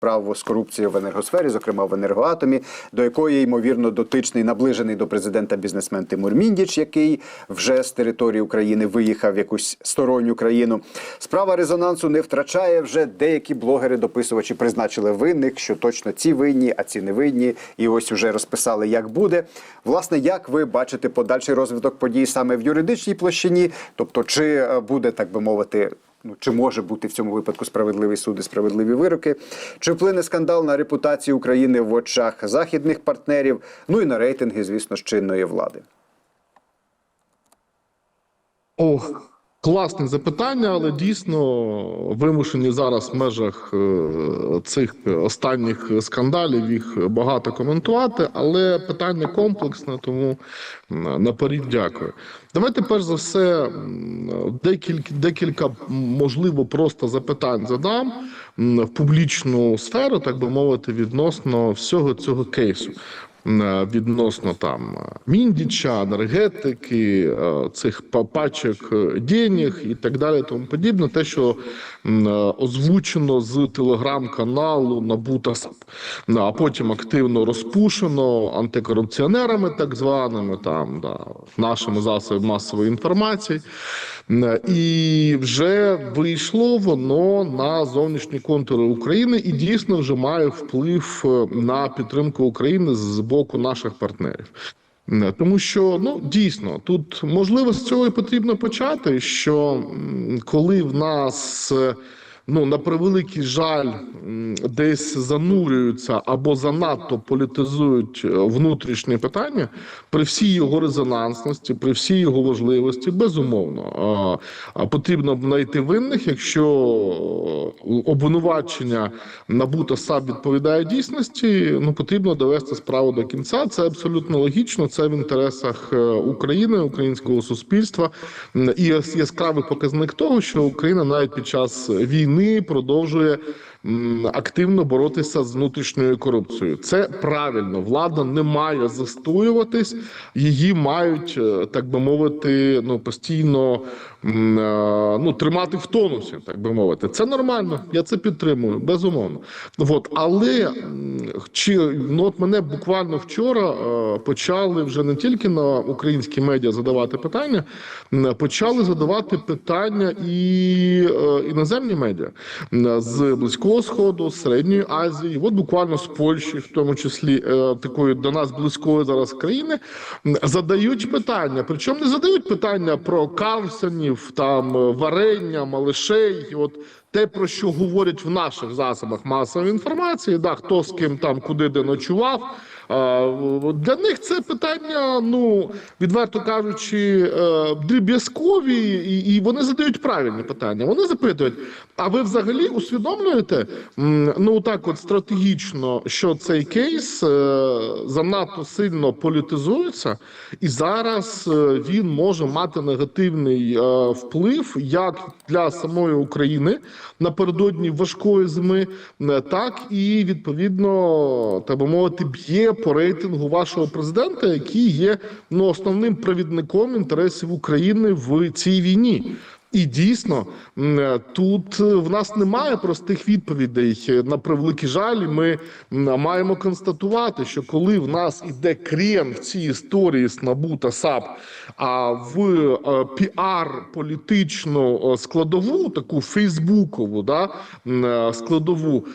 Справу з корупцією в енергосфері, зокрема в енергоатомі, до якої ймовірно дотичний наближений до президента бізнесмен Тимур Міндіч, який вже з території України виїхав в якусь сторонню країну. Справа резонансу не втрачає. Вже деякі блогери-дописувачі призначили винних, що точно ці винні, а ці не винні. І ось уже розписали, як буде. Власне, як ви бачите подальший розвиток подій саме в юридичній площині? Тобто, чи е, буде так би мовити? Ну, чи може бути в цьому випадку справедливий суд і справедливі вироки? Чи вплине скандал на репутацію України в очах західних партнерів? Ну і на рейтинги, звісно, чинної влади? Ох, класне запитання, але дійсно вимушені зараз в межах е, цих останніх скандалів їх багато коментувати. Але питання комплексне, тому наперед дякую. Давайте перш за все декілька, декілька можливо просто запитань задам в публічну сферу, так би мовити, відносно всього цього кейсу. М, Відносно там міндіча, енергетики, е, цих пачок е, денег і так далі, тому подібне, те, що е, озвучено з телеграм-каналу Набута САП, Ну, а потім активно розпушено антикорупціонерами, так званими, там да, нашими засобами масової інформації. І вже вийшло воно на зовнішні контури України і дійсно вже має вплив е, на підтримку України з боку наших партнерів. Тому що ну дійсно тут можливо з цього і потрібно почати. Що коли в нас е, ну на превеликий жаль десь занурюються або занадто політизують е, внутрішні питання, при всій його резонансності, при всій його важливості, безумовно потрібно знайти винних, якщо е, обвинувачення набута САП відповідає дійсності, ну потрібно довести справу до кінця. Це абсолютно логічно. Це в інтересах е, України, українського суспільства і яскравий показник того, що Україна навіть під час війни продовжує м, активно боротися з внутрішньою корупцією. Це правильно. Влада не має застоюватись, її мають, е, так би мовити, ну постійно е, ну, тримати в тонусі, так би мовити. Це нормально. Я це підтримую, безумовно. От, але чи ну от мене буквально вчора е, почали вже не тільки на українські медіа задавати питання, почали задавати питання і іноземні медіа з близького сходу, середньої Азії, от буквально з Польщі, в тому числі е, такої до нас близької зараз країни, задають питання. Причому не задають питання про Карлсонів, там е, варення, малишей. От те, про що говорять в наших засобах масової інформації, да, хто з ким там куди де ночував. Для них це питання, ну відверто кажучи, е, дріб'язкові, і, вони задають правильні питання. Вони запитують: а ви взагалі усвідомлюєте ну так, от стратегічно, що цей кейс е, занадто сильно політизується, і зараз е, він може мати негативний вплив як для самої України напередодні важкої зими, так і відповідно, так би мовити, б'є по рейтингу вашого президента, який є ну основним провідником інтересів України в цій війні. І дійсно е, тут е, в нас немає простих відповідей. Е, На превеликий жаль, ми маємо констатувати, що коли в нас іде крен в цій історії з НАБУ та САП, а в піар політичну складову, таку фейсбукову, да, складову,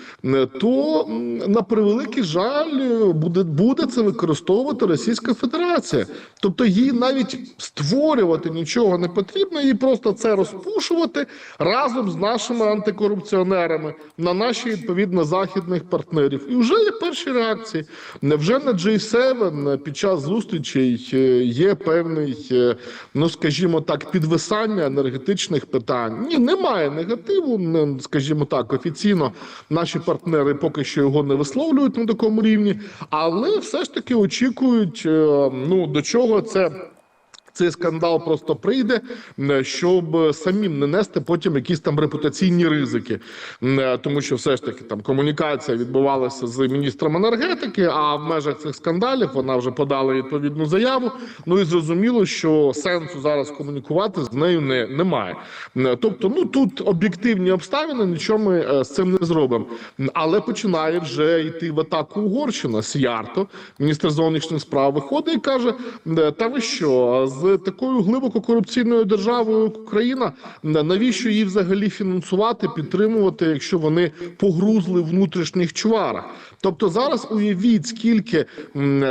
то на превеликий жаль буде, буде це використовувати Російська Федерація. Тобто їй навіть створювати нічого не потрібно, їй просто це розпушувати разом з нашими антикорупціонерами на наші відповідно західних партнерів. І вже є перші реакції. Вже на G7 під час зустрічей є певний, е, ну скажімо так, підвисання енергетичних питань. Ні, немає негативу. Скажімо так, офіційно наші партнери поки що його не висловлюють на такому рівні, але все ж таки очікують, е, ну до чого це цей скандал просто прийде, щоб самим не нести потім якісь там репутаційні ризики, тому що все ж таки там комунікація відбувалася з міністром енергетики. А в межах цих скандалів вона вже подала відповідну заяву. Ну і зрозуміло, що сенсу зараз комунікувати з нею не немає. Тобто, ну тут об'єктивні обставини, нічого ми е, з цим не зробимо. Але починає вже йти в атаку Угорщина. Сіярто, міністр зовнішніх справ, виходить і каже: «Е, Та ви що з такою глибоко корупційною державою Україна? Навіщо її взагалі фінансувати, підтримувати, якщо вони погрузли в внутрішніх чварах? Тобто зараз уявіть, скільки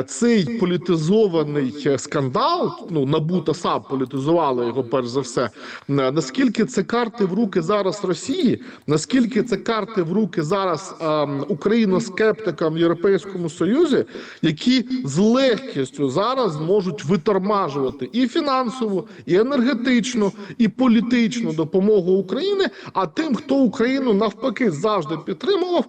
цей політизований е, скандал, ну НАБУ та САП політизували його перш за все. Наскільки це карти в руки зараз Росії? Наскільки це карти в руки зараз ем, україноскептикам в Європейському Союзі, які з легкістю зараз можуть витормажувати і фінансову, і енергетичну, і політичну допомогу України. А тим, хто Україну навпаки завжди підтримував,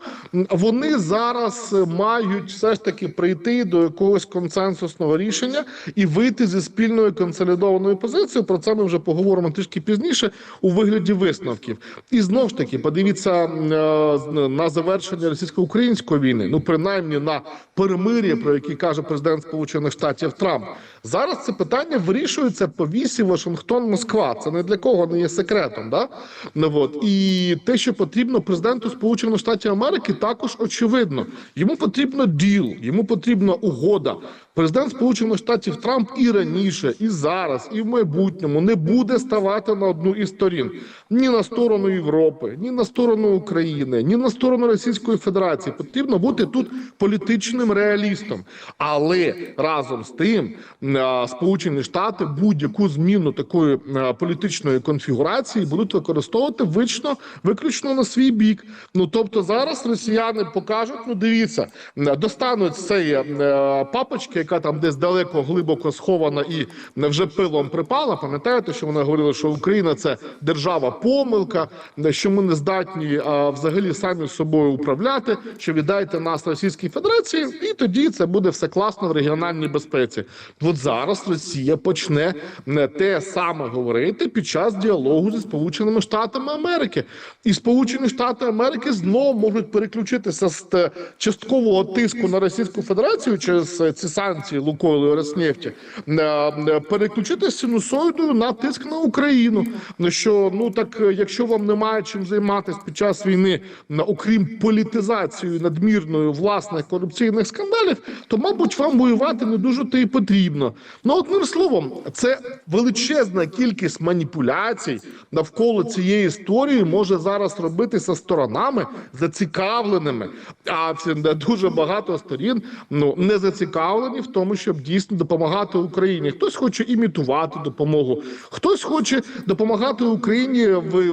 вони зараз мають все ж таки прийти до якогось консенсусного рішення і вийти зі спільної консолідованої позиції. Про це ми вже поговоримо трішки пізніше у вигляді висновків. І знов ж таки, подивіться е, на завершення російсько-української війни, ну принаймні на перемир'я, про яке каже президент Сполучених Штатів Трамп. Зараз це питання вирішується по вісі Вашингтон-Москва. Це не для кого не є секретом. Да? Ну, от. І те, що потрібно президенту Сполучених Штатів Америки, також очевидно. Йому потрібно діл, йому потрібна угода. Президент Сполучених Штатів Трамп і раніше, і зараз, і в майбутньому не буде ставати на одну із сторін ні на сторону Європи, ні на сторону України, ні на сторону Російської Федерації. Потрібно бути тут політичним реалістом. Але разом з тим, Сполучені Штати будь-яку зміну такої політичної конфігурації будуть використовувати вично виключно на свій бік. Ну тобто зараз росіяни покажуть, ну дивіться, достануть е, папочки, яка там десь далеко глибоко схована і вже пилом припала. Пам'ятаєте, що вони говорили, що Україна це держава помилка, е, що ми не здатні а, взагалі самі собою управляти, що віддайте нас Російській Федерації, і тоді це буде все класно в регіональній безпеці. От зараз Росія почне е, те саме говорити під час діалогу зі Сполученими Штатами Америки, і Сполучені Штати Америки знову можуть переключитися з часткового тиску на Російську Федерацію через е, ці санкції Лукойлу і Роснефті, е, е, переключитися синусоїдою на тиск на Україну. Ну що ну так, е, якщо вам немає чим займатися під час війни, окрім політизацією надмірною власних корупційних скандалів, то мабуть вам воювати не дуже то і потрібно. Ну одним словом, це величезна кількість маніпуляцій навколо цієї історії може зараз робитися сторонами зацікавленими. А це дуже багато сторін ну не зацікавлені в тому, щоб дійсно допомагати Україні. Хтось хоче імітувати допомогу, хтось хоче допомагати Україні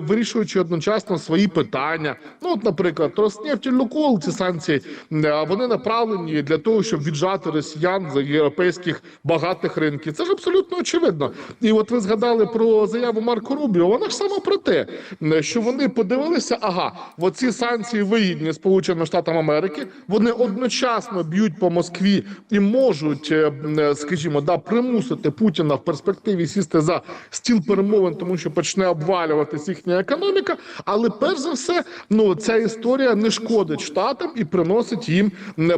вирішуючи одночасно свої питання. Ну, от, наприклад, Роснефть і Лукойл, ці санкції е, вони направлені для того, щоб віджати росіян з європейських багатих ринків. Це ж абсолютно очевидно. І от ви згадали про заяву Марко Рубіо. Вона ж саме про те, е, що вони подивилися, ага, оці санкції вигідні Сполученим Штатам Америки. Вони одночасно б'ють по Москві і можуть, е, е, скажімо, да, примусити Путіна в перспективі сісти за стіл перемовин, тому що почне обвалюватись їхня економіка. Але перш за все, ну ця історія не шкодить штатам і приносить їм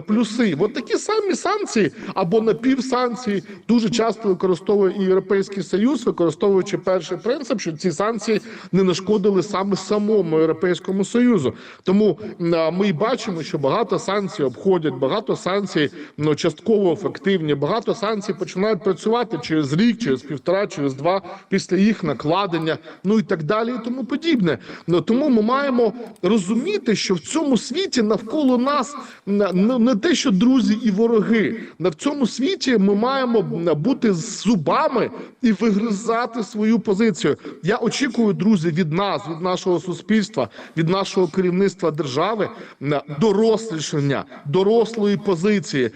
плюси. От такі самі санкції або напівсанкції дуже часто використовує і Європейський Союз, використовуючи перший принцип, що ці санкції не нашкодили саме самому Європейському Союзу. Тому ми бачимо, що багато санкцій обходять, багато санкцій ну, частково ефективні, багато санкцій починають працювати через рік, через півтора, через два після їх накладення, ну і так далі, і тому подібне. Ну тому ми маємо розуміти, що в цьому світі навколо нас не те, що друзі і вороги. На в цьому світі ми маємо бути з зубами і вигризати свою позицію. Я очікую, друзі, від нас, від нашого суспільства, від нашого керівництва держави м, дорослішання, дорослої позиції,